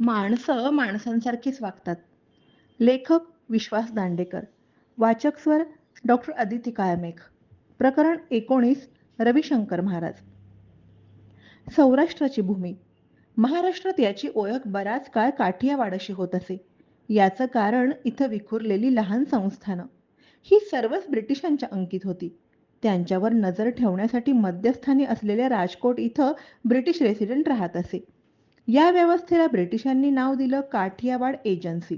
माणसं माणसांसारखीच वागतात. लेखक विश्वास दांडेकर वाचक स्वर डॉक्टर अदिती काळमेघ प्रकरण एकोणीस रविशंकर महाराज. सौराष्ट्राची भूमी. महाराष्ट्रात याची ओळख बराच काळ काठियावाडाशी होत असे. याचं कारण इथं विखुरलेली लहान संस्थानं. ही सर्वच ब्रिटिशांच्या अंकित होती. त्यांच्यावर नजर ठेवण्यासाठी मध्यस्थानी असलेल्या राजकोट इथं ब्रिटिश रेसिडेंट राहत असे. या व्यवस्थेला ब्रिटिशांनी नाव दिलं काठियावाड एजन्सी.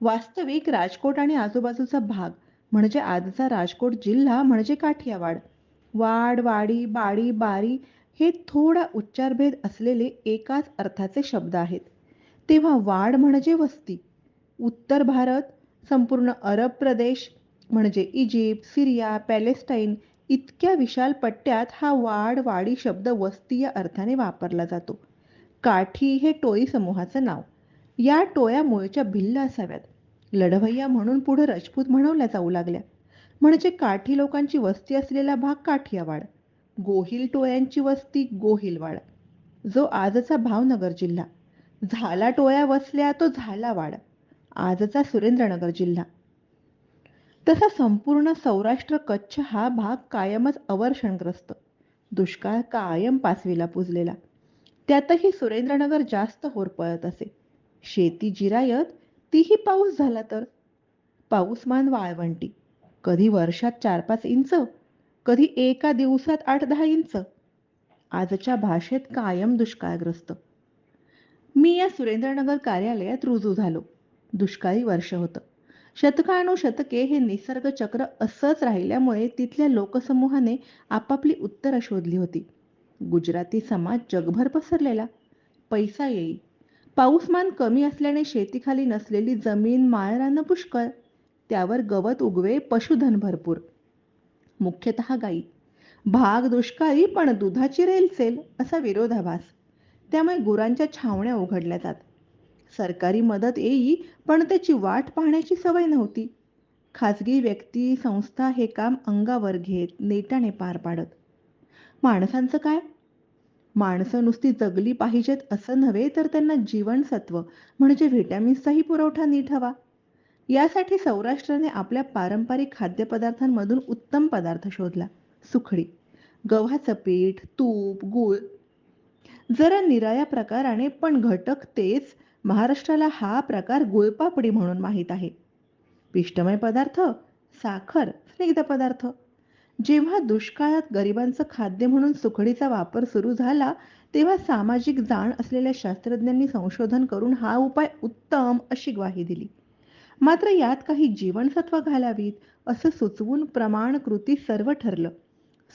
वास्तविक राजकोट आणि आजूबाजूचा भाग म्हणजे आजचा राजकोट जिल्हा म्हणजे काठियावाड. वाड वाडी बाडी बारी हे थोडा उच्चारभेद असलेले एकाच अर्थाचे शब्द आहेत. तेव्हा वाड म्हणजे वस्ती. उत्तर भारत संपूर्ण अरब प्रदेश म्हणजे इजिप्त सिरिया पॅलेस्टाईन इतक्या विशाल पट्ट्यात हा वाड वाडी शब्द वस्ती या अर्थाने वापरला जातो. काठी हे टोळी समूहाचं नाव. या टोळ्या मूळच्या भिल्ल असाव्यात. लढवय्या म्हणून पुढे रजपूत म्हणवल्या जाऊ लागल्या. म्हणजे काठी लोकांची वस्ती असलेला भाग काठियावाड. गोहिल टोळ्यांची वस्ती गोहिलवाड. जो आजचा भावनगर जिल्हा. झाला टोळ्या वसल्या तो झालावाड आजचा सुरेंद्रनगर जिल्हा. तसा संपूर्ण सौराष्ट्र कच्छ हा भाग कायमच अवर्षणग्रस्त. दुष्काळ कायम पाचवीला पुजलेला. त्यातही सुरेंद्रनगर जास्त होरपळत असे. शेती जिरायत तीही पाऊस झाला तर? पाऊसमान वाळवंटी. कधी वर्षात चार पाच इंच कधी एका दिवसात आठ दहा इंच. आजच्या भाषेत कायम दुष्काळग्रस्त. मी या सुरेंद्रनगर कार्यालयात रुजू झालो. दुष्काळी वर्ष होतं. शतकानुशतके हे निसर्ग चक्र असंच राहिल्यामुळे तिथल्या लोकसमूहाने आपापली उत्तरं शोधली होती. गुजराती समाज जगभर पसरलेला. पैसा येई. पाऊसमान कमी असल्याने शेतीखाली नसलेली जमीन माळरानं पुष्कळ. त्यावर गवत उगवे पशुधन भरपूर. मुख्यतः गायी. भाग दुष्काळी पण दुधाची रेलसेल असा विरोधाभास. त्यामुळे गुरांच्या छावण्या उघडल्या जात. सरकारी मदत येई पण त्याची वाट पाहण्याची सवय नव्हती. खाजगी व्यक्ती संस्था हे काम अंगावर घेत नेटाने पार पाडत. माणसांचं काय? माणसं नुसती जगली पाहिजेत असं नव्हे तर त्यांना जीवनसत्व म्हणजे व्हिटॅमिन्सचाही पुरवठा नीट हवा. यासाठी सौराष्ट्राने आपल्या पारंपरिक खाद्यपदार्थांमधून उत्तम पदार्थ शोधला सुखडी. गव्हाचं पीठ तूप गूळ. जरा निराया प्रकाराने पण घटक तेच महाराष्ट्राला हा प्रकार गुळपापडी म्हणून माहीत आहे. पिष्टमय पदार्थ साखर स्निग्ध पदार्थ. जेव्हा दुष्काळात गरिबांचं खाद्य म्हणून सुखडीचा वापर सुरू झाला तेव्हा सामाजिक जाण असलेल्या शास्त्रज्ञांनी संशोधन करून हा उपाय उत्तम अशी ग्वाही दिली. मात्र यात काही जीवनसत्व घालावीत असं सुचवून प्रमाण कृती सर्व ठरलं.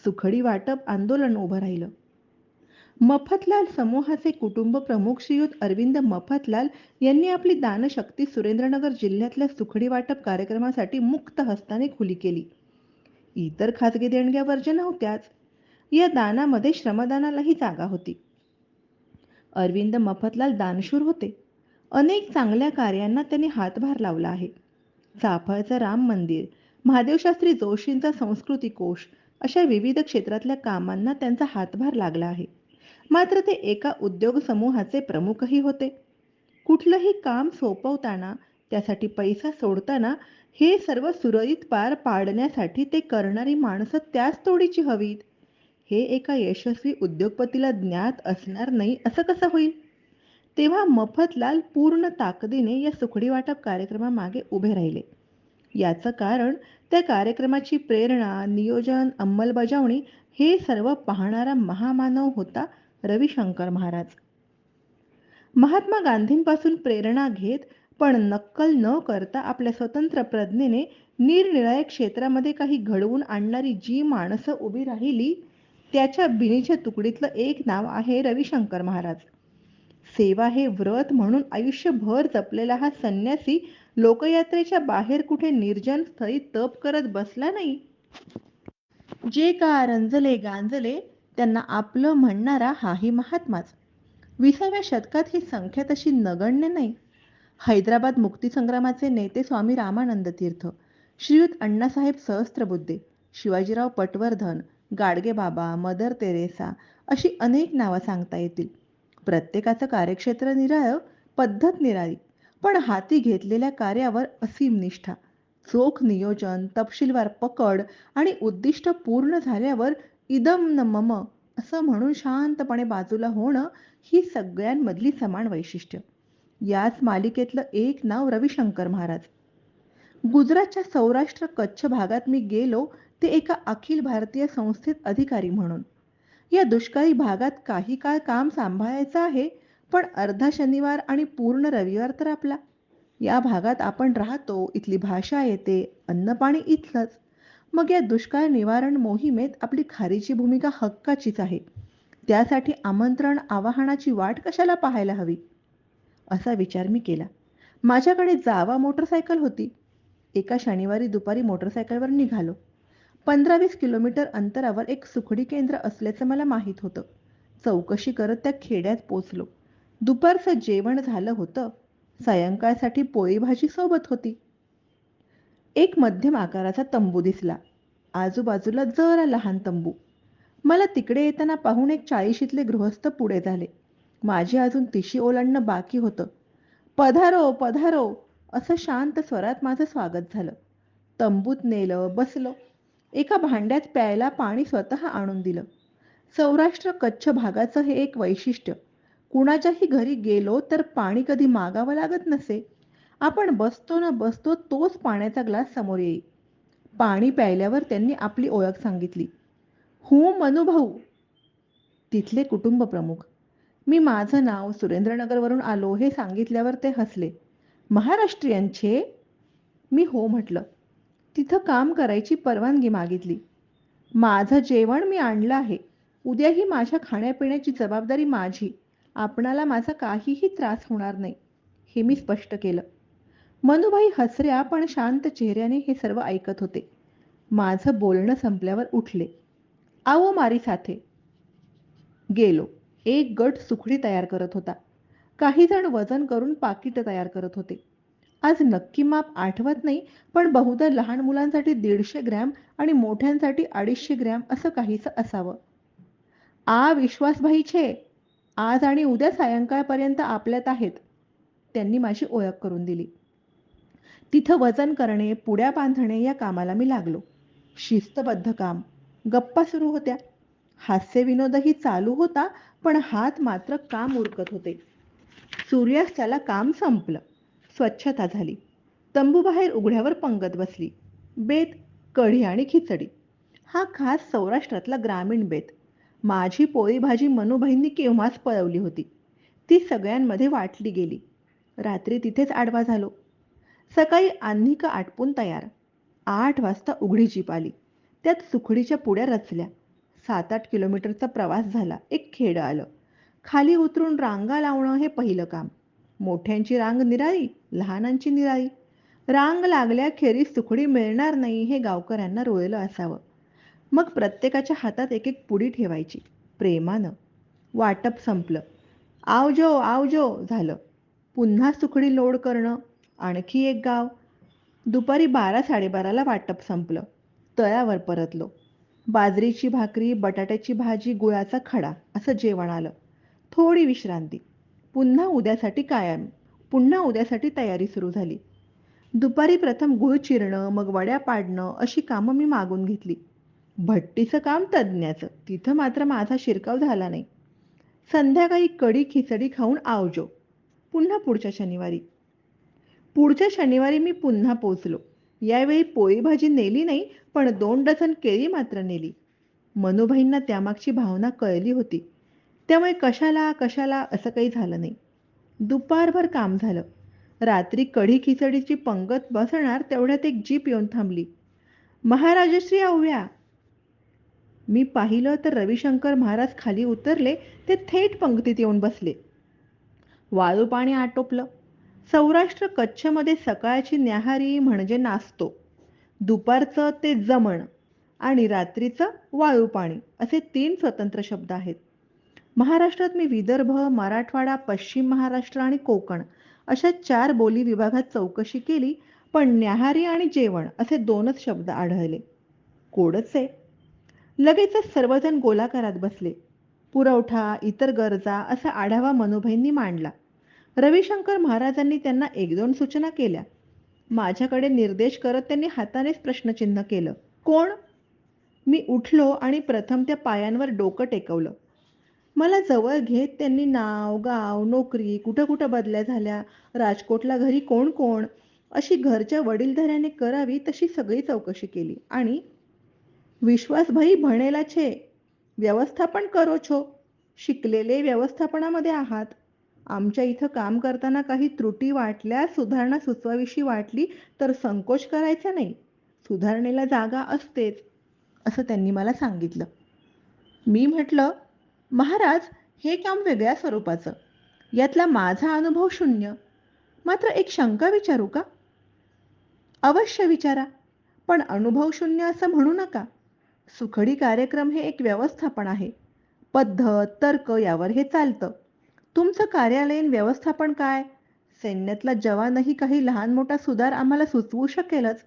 सुखडी वाटप आंदोलन उभं राहिलं. मफतलाल समूहाचे कुटुंब प्रमुख श्रीयुत अरविंद मफतलाल यांनी आपली दानशक्ती सुरेंद्रनगर जिल्ह्यातल्या सुखडी वाटप कार्यक्रमासाठी मुक्त हस्ताने खुली केली. इतर खाजगी देणग्या वर्ज्य नव्हत्याच. या दानामध्ये श्रमदानालाही जागा होती. अरविंद मफतलाल दानशूर होते. अनेक चांगल्या कार्यांना त्यांनी हातभार लावला आहे. चाफळचं राम मंदिर महादेवशास्त्री जोशींचा संस्कृती कोश अशा विविध क्षेत्रातल्या कामांना त्यांचा हातभार लागला आहे. मात्र ते एका उद्योग समूहाचे प्रमुखही होते. कुठलंही काम सोपवताना त्यासाठी पैसा सोडताना हे सर्व सुरळीत पार पाडण्यासाठी ते करणारी माणसं त्याच तोडीची हवीत. हे एका यशस्वी उद्योगपतीला ज्ञात असणार नाही असं कसं होईल? तेव्हा मफतलाल पूर्ण ताकदीने या सुखडी वाटप कार्यक्रमामागे उभे राहिले. याचं कारण त्या कार्यक्रमाची प्रेरणा नियोजन अंमलबजावणी हे सर्व पाहणारा महामानव होता रविशंकर महाराज. महात्मा गांधींपासून प्रेरणा घेत पण नक्कल न करता आपल्या स्वतंत्र प्रज्ञेने निरनिराळ्या क्षेत्रामध्ये काही घडवून आणणारी जी माणसं उभी राहिली त्याच्या बिनीच्या तुकडीतलं एक नाव आहे रविशंकर महाराज. सेवा हे व्रत म्हणून आयुष्यभर जपलेला हा संन्यासी लोकयात्रेच्या बाहेर कुठे निर्जन स्थळी तप करत बसला नाही? जे का रंजले गांजले त्यांना आपलं म्हणणारा हाही महात्माच. विसाव्या शतकात ही संख्या तशी नगण्य नाही. हैदराबाद मुक्तीसंग्रामाचे नेते स्वामी रामानंद तीर्थ श्रीयुत अण्णासाहेब सहस्त्रबुद्धे शिवाजीराव पटवर्धन गाडगे बाबा मदर तेरेसा अशी अनेक नावं सांगता येतील. प्रत्येकाचं कार्यक्षेत्र निराळ पद्धत निराळी पण हाती घेतलेल्या कार्यावर असीम निष्ठा. चोख नियोजन तपशीलवार पकड आणि उद्दिष्ट पूर्ण झाल्यावर इदम न मम असं म्हणून शांतपणे बाजूला होणं ही सगळ्यांमधली समान वैशिष्ट्य. याच मालिकेतलं एक नाव रविशंकर महाराज. गुजरातच्या सौराष्ट्र कच्छ भागात मी गेलो ते एका अखिल भारतीय संस्थेत अधिकारी म्हणून. या दुष्काळी भागात काही काळ काम सांभाळायचं आहे पण अर्धा शनिवार आणि पूर्ण रविवार तर आपला. या भागात आपण राहतो इथली भाषा येते अन्न पाणी इथलंच. मग या दुष्काळ निवारण मोहिमेत आपली खारीची भूमिका हक्काचीच आहे. त्यासाठी आमंत्रण आवाहनाची वाट कशाला पाहायला हवी? असा विचार मी केला. माझ्याकडे जावा मोटरसायकल होती. एका शनिवारी दुपारी मोटरसायकलवर निघालो. पंधरा वीस किलोमीटर अंतरावर एक सुखडी केंद्र असल्याचं मला माहीत होतं. चौकशी करत त्या खेड्यात पोचलो. दुपारचं जेवण झालं होतं. सायंकाळसाठी पोळी भाजी सोबत होती. एक मध्यम आकाराचा तंबू दिसला. आजूबाजूला जरा लहान तंबू. मला तिकडे येताना पाहून एक चाळीशीतले गृहस्थ पुढे झाले. माझे अजून तिशी ओलांडणं बाकी होतं. पधारो पधारो असं शांत स्वरात माझं स्वागत झालं. तंबूत नेलं बसलो. एका भांड्यात प्यायला पाणी स्वतः आणून दिलं. सौराष्ट्र कच्छ भागाचं हे एक वैशिष्ट्य. कुणाच्याही घरी गेलो तर पाणी कधी मागावं लागत नसे. आपण बसतो ना बसतो तोच पाण्याचा ग्लास समोर येई. पाणी प्यायल्यावर त्यांनी आपली ओळख सांगितली. हू मनुभाऊ तिथले कुटुंब प्रमुख. मी माझं नाव सुरेंद्रनगरवरून आलो हे सांगितल्यावर ते हसले. महाराष्ट्रीयांचे मी हो म्हटलं. तिथं काम करायची परवानगी मागितली. माझं जेवण मी आणलं आहे. उद्याही माझ्या खाण्यापिण्याची जबाबदारी माझी. आपणाला माझा काहीही त्रास होणार नाही हे मी स्पष्ट केलं. मनुभाई हसऱ्या पण शांत चेहऱ्याने हे सर्व ऐकत होते. माझं बोलणं संपल्यावर उठले. आओ मारी साथे. गेलो. एक गट सुखडी तयार करत होता. काही जण वजन करून पाकिट तयार करत होते. आज नक्की माप आठवत नाही पण बहुधा लहान मुलांसाठी दीडशे ग्रॅम आणि मोठ्यांसाठी अडीचशे ग्रॅम असं काहीच असावं. आ विश्वासभाई छे आज आणि उद्या सायंकाळपर्यंत आपल्यात आहेत. त्यांनी माझी ओळख करून दिली. तिथं वजन करणे पुड्या बांधणे या कामाला मी लागलो. शिस्तबद्ध काम. गप्पा सुरू होत्या. हास्य विनोदही चालू होता पण हात मात्र काम उरकत होते? सूर्यास्ताला काम संपलं. स्वच्छता झाली. तंबूबाहेर उघड्यावर पंगत बसली. बेत कढी आणि खिचडी. हा खास सौराष्ट्रातला ग्रामीण बेत. माझी पोळी भाजी मनुभाईंनी केव्हाच पळवली होती? ती सगळ्यांमध्ये वाटली गेली. रात्री तिथेच आडवा झालो. सकाळी आन्निक आटपून तयार. आठ वाजता उघडी जीप आली. त्यात सुखडीच्या पुड्या रचल्या. सात आठ किलोमीटरचा प्रवास झाला. एक खेडं आलं. खाली उतरून रांगा लावणं हे पहिलं काम. मोठ्यांची रांग निराळी लहानांची निराळी. रांग लागल्याखेरीज सुखडी मिळणार नाही हे गावकऱ्यांना रोळलं असावं. मग प्रत्येकाच्या हातात एक एक पुडी ठेवायची. प्रेमानं. वाटप संपलं. आवजो आवजो झालं. पुन्हा सुखडी लोड करणं. आणखी एक गाव. दुपारी बारा साडेबाराला वाटप संपलं. तळ्यावर परतलो. बाजरीची भाकरी बटाट्याची भाजी गुळाचा खडा असं जेवण आलं. थोडी विश्रांती. पुन्हा उद्यासाठी कायम. पुन्हा उद्यासाठी तयारी सुरू झाली. दुपारी प्रथम गुळ चिरणं मग वड्या पाडणं अशी कामं मी मागून घेतली. भट्टीचं काम तज्ज्ञाचं. तिथं मात्र माझा शिरकाव झाला नाही. संध्याकाळी कडी खिचडी खाऊन आवजो. पुन्हा पुढच्या शनिवारी. पुढच्या शनिवारी मी पुन्हा पोचलो. यावेळी पोळी भाजी नेली नाही पण दोन डझन केळी मात्र नेली. मनुभाईंना त्यामागची भावना कळली होती. त्यामुळे कशाला कशाला असं काही झालं नाही. दुपारभर काम झालं. रात्री कढी खिचडीची पंगत बसणार तेवढ्यात एक जीप येऊन थांबली. महाराजश्री आव्या मी पाहिलं तर रविशंकर महाराज खाली उतरले ते थेट पंक्तीत येऊन बसले. वाळू पाणी आटोपलं. सौराष्ट्र कच्छमध्ये सकाळची न्याहारी म्हणजे नाचतो. दुपारचं ते जमण आणि रात्रीचं वाळू पाणी असे तीन स्वतंत्र शब्द आहेत. महाराष्ट्रात मी विदर्भ मराठवाडा पश्चिम महाराष्ट्र आणि कोकण अशा चार बोली विभागात चौकशी केली पण न्याहारी आणि जेवण असे दोनच शब्द आढळले. कोडच. आहे लगेचच सर्वजण गोलाकारात बसले. पुरवठा इतर गरजा असा आढावा मनुभाईंनी मांडला. रविशंकर महाराजांनी त्यांना एक दोन सूचना केल्या. माझ्याकडे निर्देश करत त्यांनी हातानेच प्रश्नचिन्ह केलं. कोण? मी उठलो आणि प्रथम त्या पायांवर डोकं टेकवलं. मला जवळ घेत त्यांनी नाव गाव नोकरी कुठं कुठं बदल्या झाल्या राजकोटला घरी कोण कोण अशी घरच्या वडीलधाऱ्याने करावी तशी सगळी चौकशी केली. आणि विश्वासभाई भणेला छे व्यवस्थापन करो छो शिकलेले व्यवस्थापनामध्ये आहात. आमच्या इथं काम करताना काही त्रुटी वाटल्या सुधारणा सुचवाविषयी वाटली तर संकोच करायचा नाही. सुधारणेला जागा असतेच असं त्यांनी मला सांगितलं. मी म्हटलं महाराज हे काम वेगळ्या स्वरूपाचं. यातला माझा अनुभव शून्य. मात्र एक शंका विचारू का? अवश्य विचारा पण अनुभव शून्य असं म्हणू नका. सुखडी कार्यक्रम हे एक व्यवस्थापन आहे. पद्धत तर्क यावर हे चालतं. तुमचं कार्यालयीन व्यवस्थापन काय? सैन्यातला जवानही काही लहान मोठा सुधार आम्हाला सुचवू शकेलच.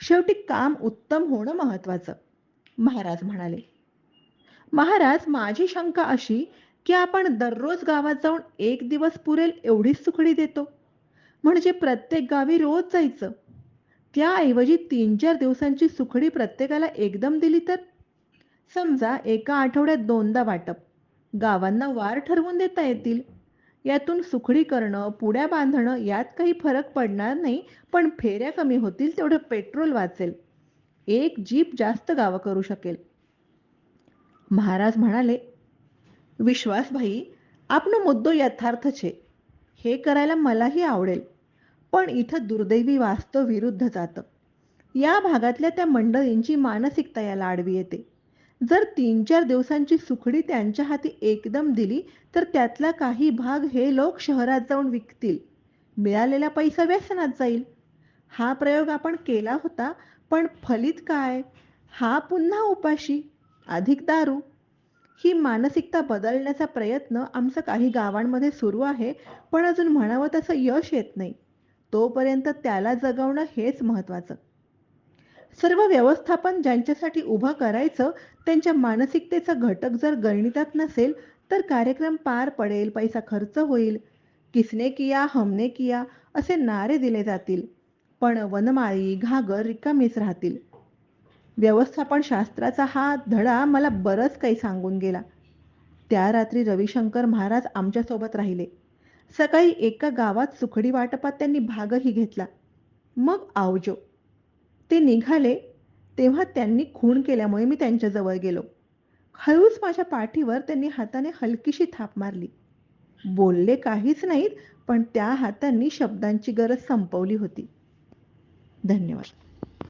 शेवटी काम उत्तम होणं महत्वाचं महाराज म्हणाले. महाराज माझी शंका अशी की आपण दररोज गावात जाऊन एक दिवस पुरेल एवढीच सुखडी देतो. म्हणजे प्रत्येक गावी रोज जायचं. त्याऐवजी तीन चार दिवसांची सुखडी प्रत्येकाला एकदम दिली तर? समजा एका आठवड्यात दोनदा वाटप. गावांना वार ठरवून देता येतील. यातून सुखडी करणं पुड्या बांधणं यात काही फरक पडणार नाही पण फेऱ्या कमी होतील तेवढं पेट्रोल वाचेल. एक जीप जास्त गावं करू शकेल. महाराज म्हणाले विश्वासभाई आपनो मुद्दो यथार्थ छे हे करायला मलाही आवडेल. पण इथं दुर्दैवी वास्तव विरुद्ध जातं. या भागातल्या त्या मंडळींची मानसिकता याला आडवी येते. जर तीन चार दिवसांची सुखडी त्यांच्या हाती एकदम दिली तर त्यातला काही भाग हे लोक शहरात जाऊन विकतील. मिळालेला पैसा व्यसनात जाईल. हा प्रयोग आपण केला होता पण फलित काय? हा पुन्हा उपाशी. अधिक दारू. ही मानसिकता बदलण्याचा प्रयत्न आमचा काही गावांमध्ये सुरू आहे पण अजून म्हणावं तसं यश येत नाही. तोपर्यंत त्याला जगवणं हेच महत्वाचं सर्व व्यवस्थापन ज्यांच्यासाठी उभं करायचं त्यांच्या मानसिकतेचा घटक जर गणितात नसेल तर कार्यक्रम पार पडेल पैसा खर्च होईल. किसने किया हमने किया असे नारे दिले जातील. पण वनमाळी घागर रिकामीच राहतील. व्यवस्थापन शास्त्राचा हा धडा मला बरंच काही सांगून गेला. त्या रात्री रविशंकर महाराज आमच्यासोबत राहिले. सकाळी एका गावात सुखडी वाटपात त्यांनी भागही घेतला. मग आवजो. ते निघाले तेव्हा त्यांनी खूण केल्यामुळे मी त्यांच्याजवळ गेलो. हळूच माझ्या पाठीवर त्यांनी हाताने हलकीशी थाप मारली. बोलले काहीच नाहीत पण त्या हातांनी शब्दांची गरज संपवली होती. धन्यवाद.